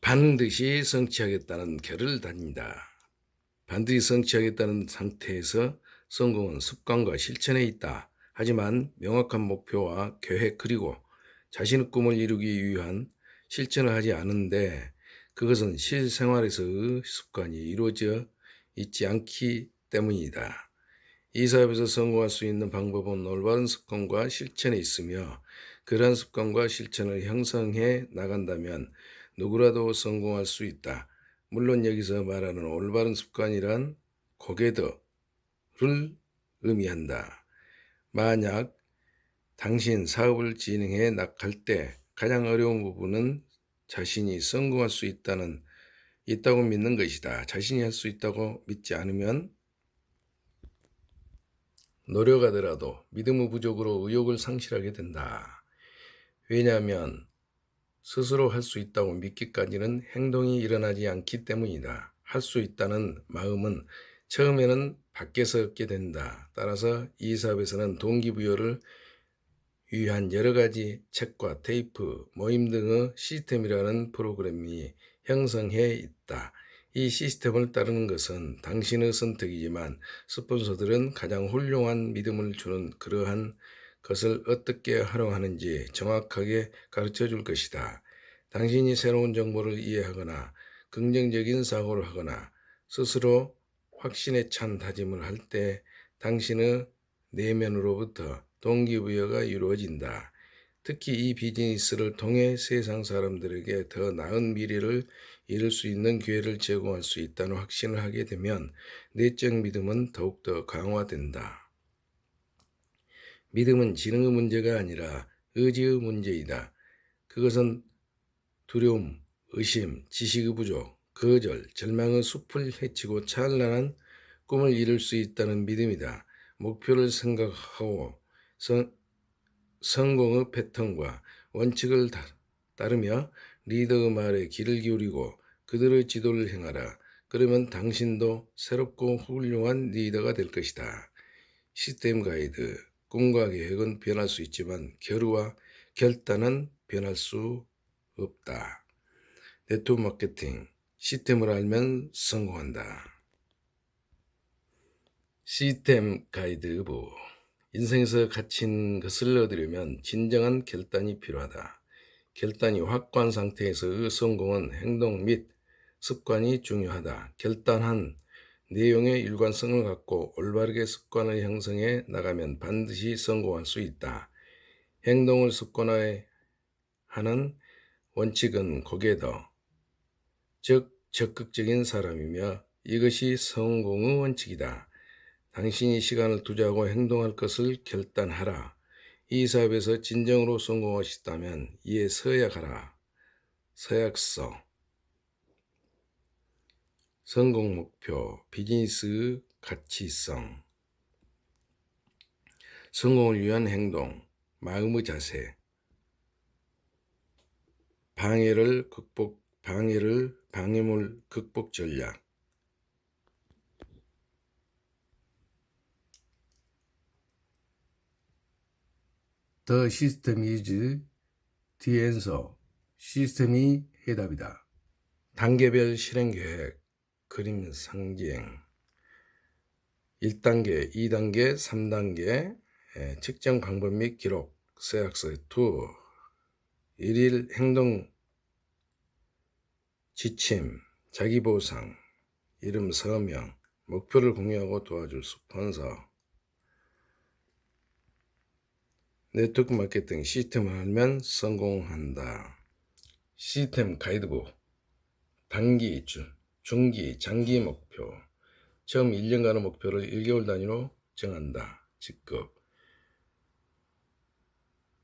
반드시 성취하겠다는 결을 다닌다. 반드시 성취하겠다는 상태에서 성공은 습관과 실천에 있다. 하지만 명확한 목표와 계획 그리고 자신의 꿈을 이루기 위한 실천을 하지 않은데 그것은 실생활에서의 습관이 이루어져 있지 않기 때문이다. 이 사업에서 성공할 수 있는 방법은 올바른 습관과 실천에 있으며 그러한 습관과 실천을 형성해 나간다면 누구라도 성공할 수 있다. 물론 여기서 말하는 올바른 습관이란 고개도를 의미한다. 만약 당신 사업을 진행해 나갈 때 가장 어려운 부분은 자신이 성공할 수 있다는 있다고 믿는 것이다. 자신이 할 수 있다고 믿지 않으면 노력하더라도 믿음의 부족으로 의욕을 상실하게 된다. 왜냐하면 스스로 할 수 있다고 믿기까지는 행동이 일어나지 않기 때문이다. 할 수 있다는 마음은 처음에는 밖에서 얻게 된다. 따라서 이 사업에서는 동기부여를 위한 여러 가지 책과 테이프, 모임 등의 시스템이라는 프로그램이 형성해 있다. 이 시스템을 따르는 것은 당신의 선택이지만 스폰서들은 가장 훌륭한 믿음을 주는 그러한 것을 어떻게 활용하는지 정확하게 가르쳐 줄 것이다. 당신이 새로운 정보를 이해하거나 긍정적인 사고를 하거나 스스로 확신에 찬 다짐을 할 때 당신의 내면으로부터 동기부여가 이루어진다. 특히 이 비즈니스를 통해 세상 사람들에게 더 나은 미래를 이룰 수 있는 기회를 제공할 수 있다는 확신을 하게 되면 내적 믿음은 더욱더 강화된다. 믿음은 지능의 문제가 아니라 의지의 문제이다. 그것은 두려움, 의심, 지식의 부족, 거절, 절망의 숲을 헤치고 찬란한 꿈을 이룰 수 있다는 믿음이다. 목표를 생각하고 성, 성공의 패턴과 원칙을 다, 따르며 리더의 말에 귀를 기울이고 그들의 지도를 행하라. 그러면 당신도 새롭고 훌륭한 리더가 될 것이다. 시스템 가이드, 꿈과 계획은 변할 수 있지만 결의와 결단은 변할 수 없다. 네트워크 마케팅, 시스템을 알면 성공한다. 시스템 가이드부 인생에서 갇힌 것을 얻으려면 진정한 결단이 필요하다. 결단이 확고한 상태에서의 성공은 행동 및 습관이 중요하다. 결단한 내용의 일관성을 갖고 올바르게 습관을 형성해 나가면 반드시 성공할 수 있다. 행동을 습관화하는 원칙은 고개도, 즉 적극적인 사람이며 이것이 성공의 원칙이다. 당신이 시간을 투자하고 행동할 것을 결단하라. 이 사업에서 진정으로 성공하시다면 이에 서약하라. 서약서. 성공 목표, 비즈니스 가치성. 성공을 위한 행동, 마음의 자세. 방해를 극복, 방해를, 방해물 극복 전략. The system is the answer. 시스템이 해답이다. 단계별 실행 계획, 그림 상징. 1단계, 2단계, 3단계, 예, 측정 방법 및 기록, 서약서 2, 일일 행동 지침, 자기 보상, 이름 서명, 목표를 공유하고 도와줄 스폰서, 네트워크 마케팅 시스템을 알면 성공한다. 시스템 가이드북 단기, 주, 중기, 장기 목표 처음 1년간의 목표를 1개월 단위로 정한다. 직급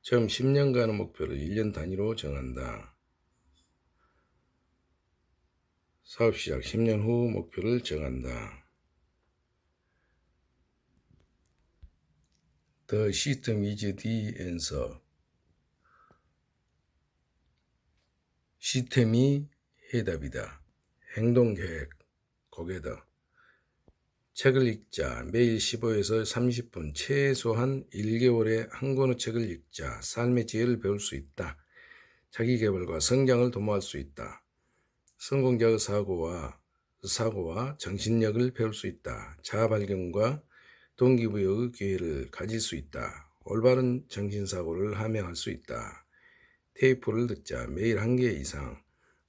처음 10년간의 목표를 1년 단위로 정한다. 사업 시작 10년 후 목표를 정한다. The system. 시스템이 해답이다. 행동 계획, 고개다. 책을 읽자. 매일 15에서 30분, 최소한 1개월에 한 권의 책을 읽자. 삶의 지혜를 배울 수 있다. 자기 개발과 성장을 도모할 수 있다. 성공자의 사고와 사고와 정신력을 배울 수 있다. 자아 발견과 동기부여의 기회를 가질 수 있다. 올바른 정신사고를 함양할 수 있다. 테이프를 듣자 매일 한 개 이상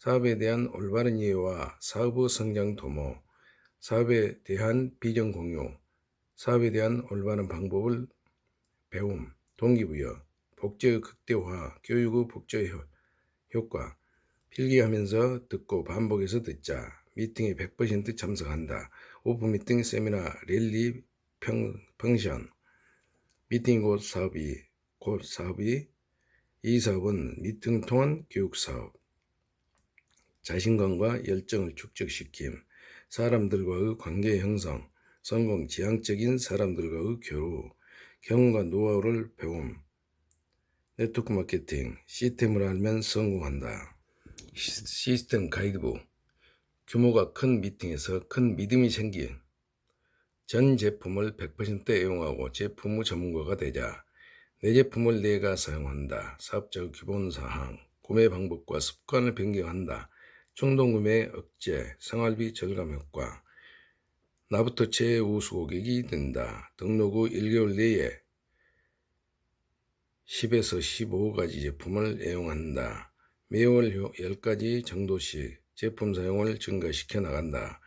사업에 대한 올바른 이해와 사업의 성장 도모, 사업에 대한 비전 공유, 사업에 대한 올바른 방법을 배움, 동기부여, 복제의 극대화, 교육의 복제 효- 효과, 필기하면서 듣고 반복해서 듣자, 미팅에 100% 참석한다, 오픈 미팅, 세미나, 랠리, 평, 펑션, 미팅 곧 사업이, 곧 사업이, 이 사업은 미팅 통한 교육 사업, 자신감과 열정을 축적시킴, 사람들과의 관계 형성, 성공 지향적인 사람들과의 교류, 경험과 노하우를 배움, 네트워크 마케팅, 시스템을 알면 성공한다. 시- 시스템 가이드북, 규모가 큰 미팅에서 큰 믿음이 생긴 전 제품을 100% 애용하고 제품의 전문가가 되자 내 제품을 내가 사용한다. 사업적 기본 사항, 구매 방법과 습관을 변경한다. 충동 구매 억제, 생활비 절감 효과, 나부터 최우수 고객이 된다. 등록 후 1개월 내에 10에서 15가지 제품을 애용한다. 매월 10가지 정도씩 제품 사용을 증가시켜 나간다.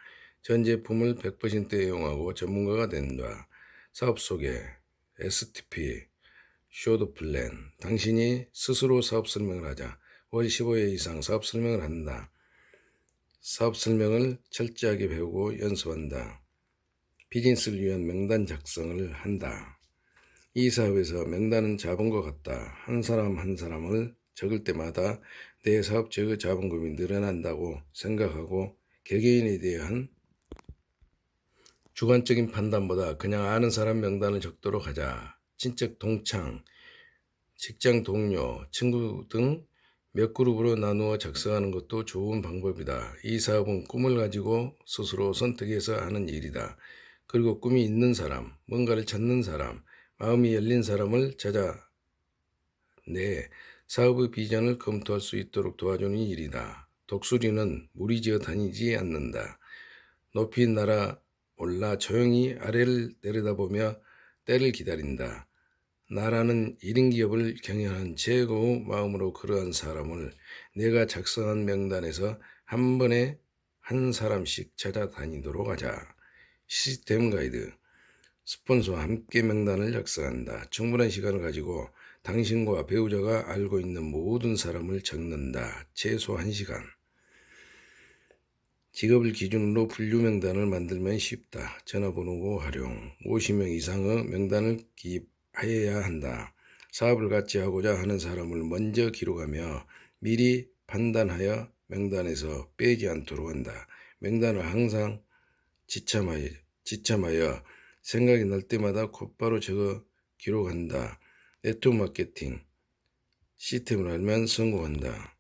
전 제품을 100% 애용하고 전문가가 된다. 사업 소개, STP, 쇼드 플랜. 당신이 스스로 사업 설명을 하자. 월 15회 이상 사업 설명을 한다. 사업 설명을 철저하게 배우고 연습한다. 비즈니스를 위한 명단 작성을 한다. 이 사업에서 명단은 것 같다. 한 사람 한 사람을 적을 때마다 내 사업적의 자본금이 늘어난다고 생각하고 개개인에 대한 주관적인 판단보다 그냥 아는 사람 명단을 적도록 하자. 친척 동창, 직장 동료, 친구 등 몇 그룹으로 나누어 작성하는 것도 좋은 방법이다. 이 사업은 꿈을 가지고 스스로 선택해서 하는 일이다. 그리고 꿈이 있는 사람, 뭔가를 찾는 사람, 마음이 열린 사람을 찾아 내 사업의 비전을 검토할 수 있도록 도와주는 일이다. 독수리는 무리지어 다니지 않는다. 높이 날아 올라 조용히 아래를 내려다보며 때를 기다린다. 나라는 1인 기업을 경영한 최고의 마음으로 그러한 사람을 내가 작성한 명단에서 한 번에 한 사람씩 찾아다니도록 하자. 시스템 가이드. 스폰서와 함께 명단을 작성한다. 충분한 시간을 가지고 당신과 배우자가 알고 있는 모든 사람을 적는다. 최소 1시간. 직업을 기준으로 분류 명단을 만들면 쉽다. 전화번호 활용. 50명 이상의 명단을 기입 하여야 한다. 사업을 같이 하고자 하는 사람을 먼저 기록하며 미리 판단하여 명단에서 빼지 않도록 한다. 명단을 항상 지참하여, 지참하여 생각이 날 때마다 곧바로 적어 기록한다. 네트워크 마케팅 시스템을 알면 성공한다.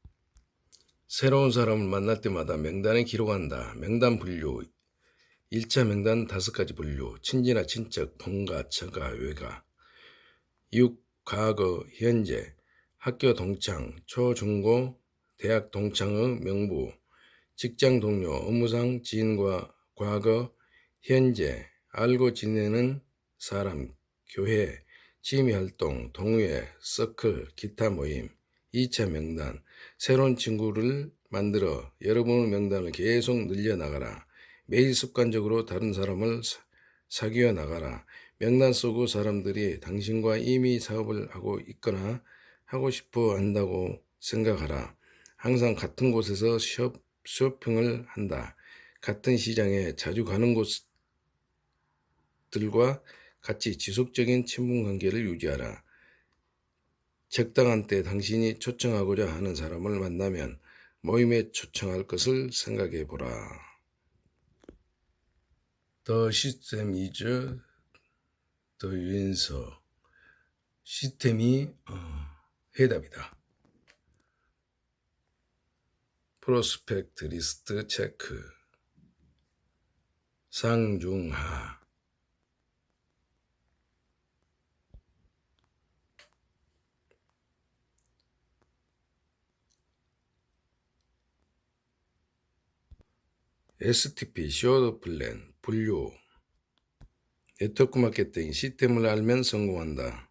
새로운 사람을 만날 때마다 명단에 기록한다. 명단 분류 1차 명단 5가지 분류 친지나 친척, 본가, 처가, 외가 6. 과거, 현재 학교 동창, 초, 중고, 대학 동창의 명부 직장 동료, 업무상 지인과 과거, 현재 알고 지내는 사람, 교회, 취미 활동, 동호회, 서클, 기타 모임, 2차 명단, 새로운 친구를 만들어 여러분의 명단을 계속 늘려나가라. 매일 습관적으로 다른 사람을 사- 사귀어 나가라. 명단 속의 사람들이 당신과 이미 사업을 하고 있거나 하고 싶어 한다고 생각하라. 항상 같은 곳에서 쇼, 쇼핑을 한다. 같은 시장에 자주 가는 곳들과 같이 지속적인 친분 관계를 유지하라. 적당한 때 당신이 초청하고자 하는 사람을 만나면 모임에 초청할 것을 생각해 보라. The system is the answer. 시스템이 어, 해답이다. 프로스펙트 리스트 체크. 상중하. STP, 쇼드 플랜, 분류. 네트워크 마케팅 시스템을 알면 성공한다.